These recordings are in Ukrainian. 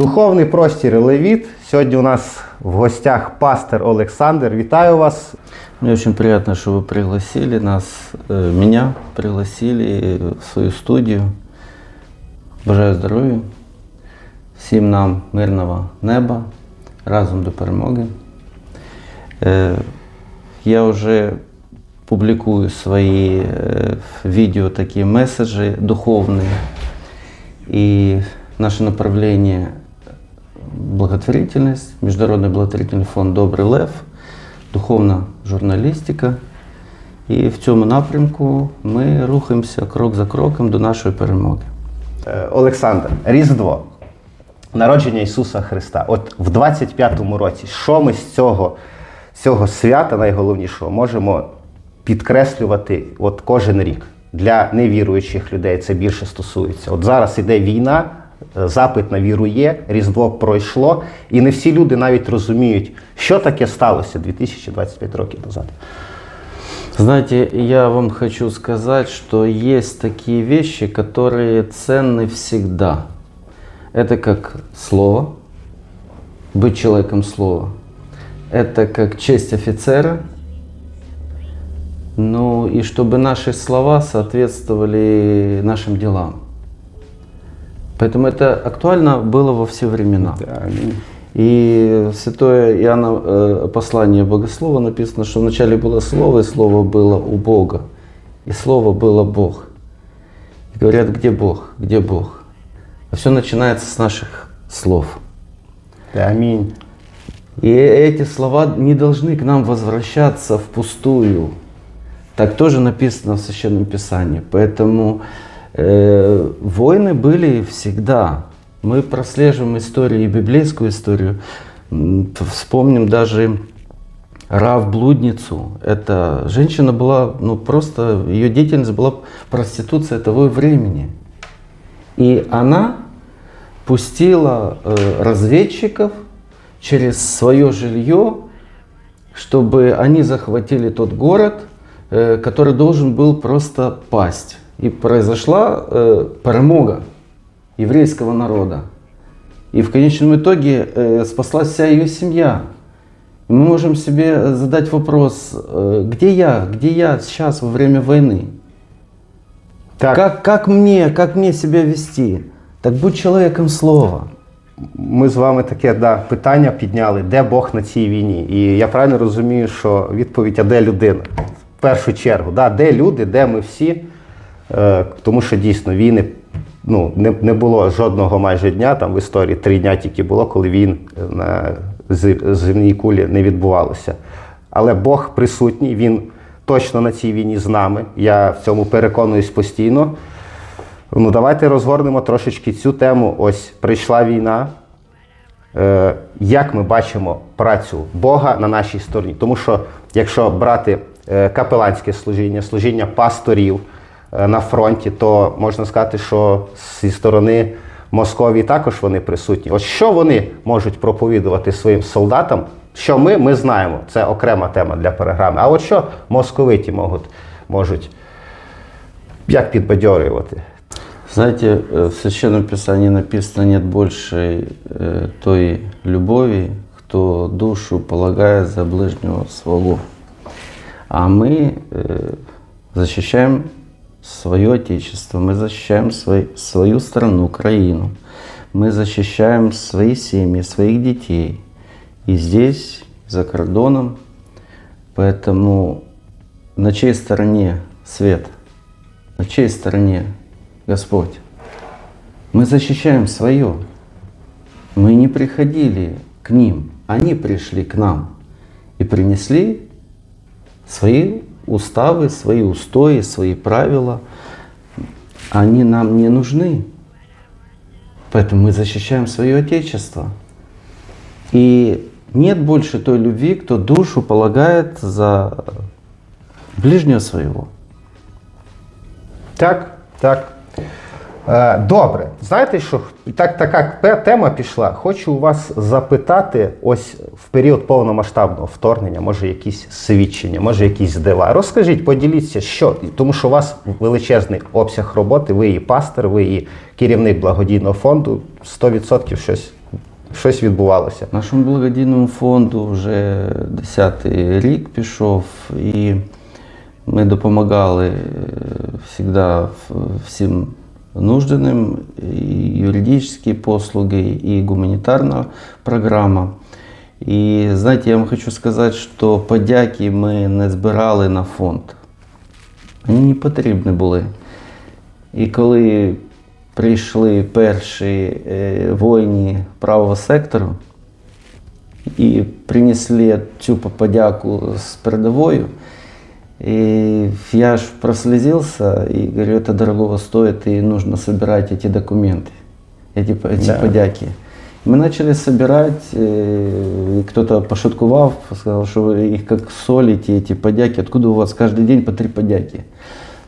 Духовний простір Левіт. Сьогодні у нас в гостях пастор Олександр. Вітаю вас. Мне очень приятно, что вы пригласили нас, э, меня пригласили в свою студию. Бажаю здоров'я, всім нам мирного неба, разом до перемоги. Е, Я вже публикую свои э, видео, такие месседжи духовные. И наше направление благотворительность, Международный благотворительный фонд «Добрый лев», духовна журналістика. І в цьому напрямку ми рухаємося крок за кроком до нашої перемоги. Е, Олександр, Різдво. Народження Ісуса Христа. От в 25-му році, що ми з цього, з цього свята найголовнішого можемо підкреслювати от кожен рік. Для невіруючих людей це більше стосується. От зараз іде війна, е, запит на віру є, Різдво пройшло, і не всі люди навіть розуміють, що таке сталося 2025 років назад. Знаете, я вам хочу сказать, что есть такие вещи, которые ценны всегда. Это как слово, быть человеком слова. Это как честь офицера. Ну и чтобы наши слова соответствовали нашим делам. Поэтому это актуально было во все времена. И в Святое Иоанна э, послание Богослова написано, что вначале было Слово, и Слово было у Бога. И Слово было Бог. И говорят, где Бог, где Бог? А все начинается с наших слов. Амінь. И эти слова не должны к нам возвращаться впустую. Так тоже написано в Священном Писании. Поэтому э, войны были всегда. Мы прослеживаем историю, и библейскую историю. Вспомним даже Рав блудницу. Эта женщина была, ну просто, ее деятельность была проституция того времени. И она пустила э, разведчиков через свое жилье, чтобы они захватили тот город, э, который должен был просто пасть. И произошла э, перемога еврейского народа. И в конечном итоге э, спаслась вся ее семья. И мы можем себе задать вопрос, э, где я, где я сейчас во время войны? Так, Как, как мне, как мне себя вести? Так будь человеком слова. ми з вами таке да, питання підняли, де Бог на цій війні? І я правильно розумію, що відповідь, а де людина? В першу чергу, да, де люди, де ми всі? Е, тому що дійсно війни ну, не, не було жодного майже дня, там в історії три дня тільки було, коли він на земній кулі не відбувалося. Але Бог присутній, він точно на цій війні з нами. Я в цьому переконуюсь постійно. Ну, давайте розгорнемо трошечки цю тему. Ось прийшла війна. Е, як ми бачимо працю Бога на нашій стороні? Тому що якщо брати е, капеланське служіння, служіння пасторів е, на фронті, то можна сказати, що зі сторони Московії також вони присутні. Ось що вони можуть проповідувати своїм солдатам? Що ми, ми знаємо, це окрема тема для програми. А от що московиті можуть, можуть як підбадьорювати? Знаете, э, в Священном Писании написано, нет большей э, той любови, кто душу полагает за ближнего своего. А мы э, защищаем свое Отечество, мы защищаем свой, свою страну, Украину, мы защищаем свои семьи, своих детей. И здесь, за кордоном. Поэтому на чьей стороне свет? На чьей стороне Господь? Мы защищаем свое. Мы не приходили к ним, они пришли к нам и принесли свои уставы, свои устои, свои правила. Они нам не нужны. Поэтому мы защищаем свое Отечество. И нет больше той любви, кто душу полагает за ближнего своего. Так, так. Е, Добре. Знаєте, що так, така тема пішла. Хочу у вас запитати, ось в період повномасштабного вторгнення, може, якісь свідчення, може, якісь дива. Розкажіть, поділіться, що, тому що у вас величезний обсяг роботи, ви і пастор, ви і керівник благодійного фонду, 100% щось щось відбувалося. Нашому благодійному фонду вже 10-й рік пішов, і ми допомагали е, завжди всім нужденним, і юридичні послуги, і гуманітарна програма. І знаєте, я вам хочу сказати, що подяки ми не збирали на фонд. Вони не потрібні були. І коли прийшли перші е, воїни правого сектору і принесли цю подяку з передовою, и я ж прослезился и говорю, это дорогого стоит, и нужно собирать эти документы, эти, эти Да. подяки. Мы начали собирать, э, и кто-то пошуткував, сказал, что их как солите, эти подяки, откуда у вас каждый день по три подяки.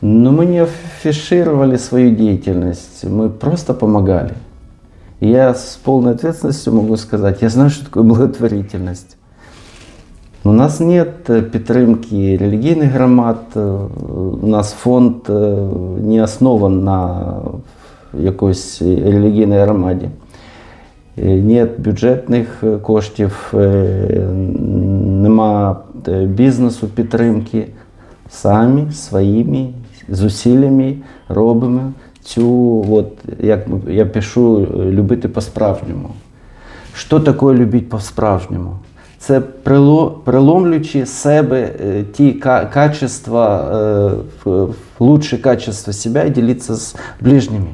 Но мы не афишировали свою деятельность, мы просто помогали. Я с полной ответственностью могу сказать, я знаю, что такое благотворительность. У нас нет е, підтримки релігійних громад, е, у нас фонд е, не основан на якоїсь релігійній громаді. Е, Нет бюджетних коштів, нема бізнесу підтримки. Самі своїми зусиллями робимо цю, от, як я пишу, любити по-справжньому. Що таке любити по-справжньому? Це прило- приломлюючи себе е, ті ка- качества, е, в- в лучшие качества себя и делиться с ближними.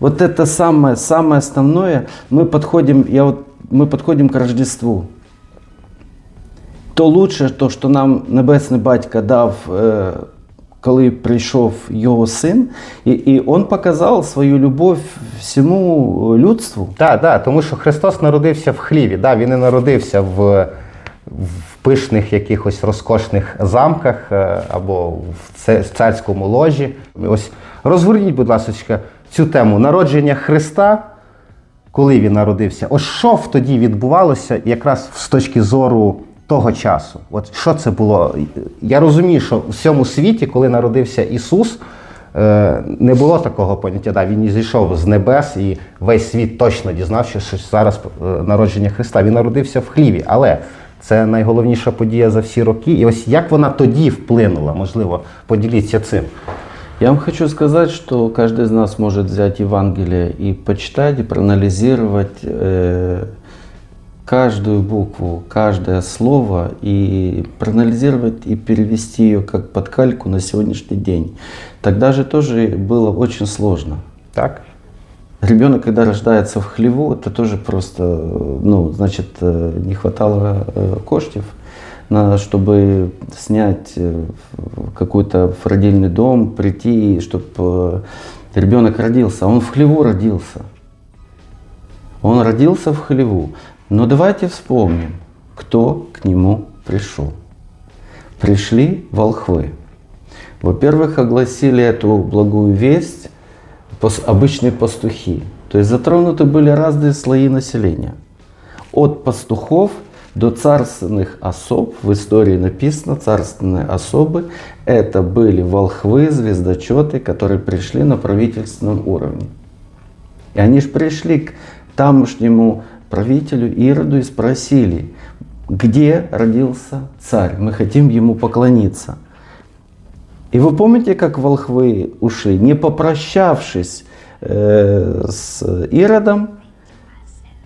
Вот это самое, самое основное. Мы подходим, я вот, мы подходим к Рождеству. То лучше, то, що нам Небесний Батько дав, е, коли прийшов його син, і, і він показав свою любов всьому людству. Так, так, тому що Христос народився в хліві. Да, він не народився в, в пишних якихось розкошних замках е, або в царському ложі. Ось розгорніть, будь ласка, цю тему народження Христа. Коли він народився, ось що тоді відбувалося якраз з точки зору того часу? От що це було? Я розумію, що в всьому світі, коли народився Ісус, е, не було такого поняття. Да, він зійшов з небес і весь світ точно дізнався, що зараз е, народження Христа. Він народився в хліві, але це найголовніша подія за всі роки. І ось як вона тоді вплинула, можливо, поділіться цим. Я вам хочу сказать, что каждый из нас может взять Евангелие и почитать, и проанализировать э, каждую букву, каждое слово, и проанализировать и перевести ее как под кальку на сегодняшний день. Тогда же тоже было очень сложно. Так? Ребенок, когда рождается в хлеву, это тоже просто, ну, значит, э, не хватало э, коштів, на, чтобы снять э, какой-то в родильный дом, прийти, чтобы ребенок родился. Он в хлеву родился. Он родился в хлеву. Но давайте вспомним, кто к нему пришел. Пришли волхвы. Во-первых, огласили эту благую весть обычные пастухи. То есть затронуты были разные слои населения. От пастухов до царственных особ, в истории написано, царственные особы, это были волхвы, звездочеты, которые пришли на правительственном уровне. И они же пришли к тамошнему правителю Ироду и спросили, где родился царь, мы хотим ему поклониться. И вы помните, как волхвы ушли, не попрощавшись э, с Иродом,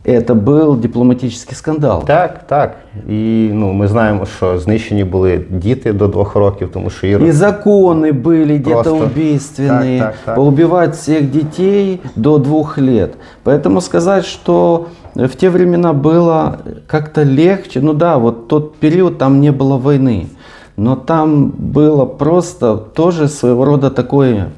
это был дипломатический скандал. Так, так. І ну, ми знаємо, що знищені були діти до двох років, тому що Ірод И законы были где-то Просто. убийственные, Так, так, так. поубивать всех детей до двух лет. Поэтому сказать, что в те времена было как-то легче, ну да, вот тот период там не было войны, но там было просто тоже своего рода такое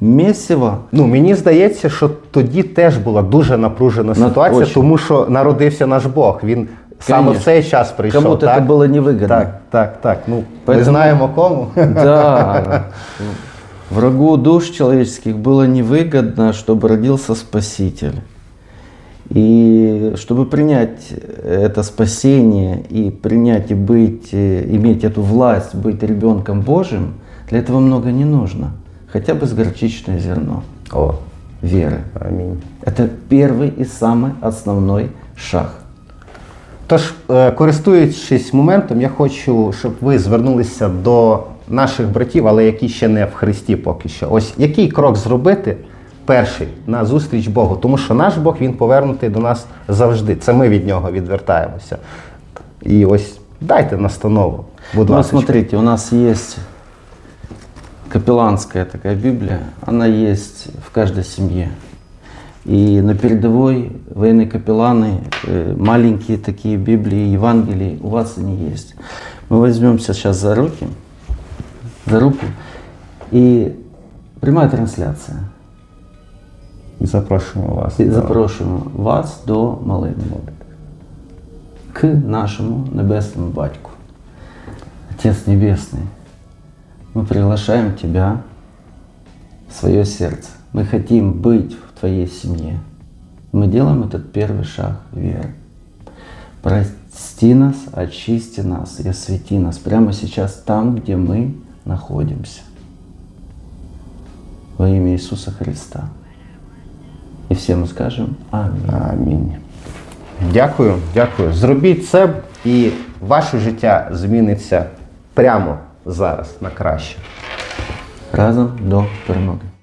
месиво. Ну, мені здається, що тоді теж була дуже напружена На- ситуація, очень. тому що народився наш Бог. Він саме в Конечно. цей час прийшов. Кому-то так? это было невыгодно. Так, так, так. Ну, ми Поэтому- знаємо кому. Да. Врагу душ человеческих было невыгодно, чтобы родился Спаситель. И чтобы принять это спасение и принять и быть, э, иметь эту власть, быть ребенком Божьим, для этого много не нужно. Хотя бы с горчичное зерно. О, веры. Амінь. Это первый и самый основной шаг. Тож, е, користуючись моментом, я хочу, щоб ви звернулися до наших братів, але які ще не в Христі поки що. Ось який крок зробити перший на зустріч Богу? Тому що наш Бог він повернутий до нас завжди. Це ми від нього відвертаємося. І ось дайте настанову. Будь Ну, ласка. смотрите, у нас есть капелланская такая Библия, она есть в каждой семье. И на передовой военные капелланы, э, маленькие такие Библии, Евангелии, у вас они есть. Мы возьмемся сейчас за руки, за руку, и прямая трансляция. І запрошуємо вас. И до- запрошуємо вас до молитви. К нашему Небесному Батьку. Отец Небесный, мы приглашаем Тебя в свое сердце. Мы хотим быть в Твоей семье. Мы делаем этот первый шаг веры. Прости нас, очисти нас и освети нас прямо сейчас там, где мы находимся. Во имя Иисуса Христа. І всі ми скажемо Амінь. Амінь. Дякую, дякую. Зробіть це, і ваше життя зміниться прямо Зараз на краще. Разом до перемоги.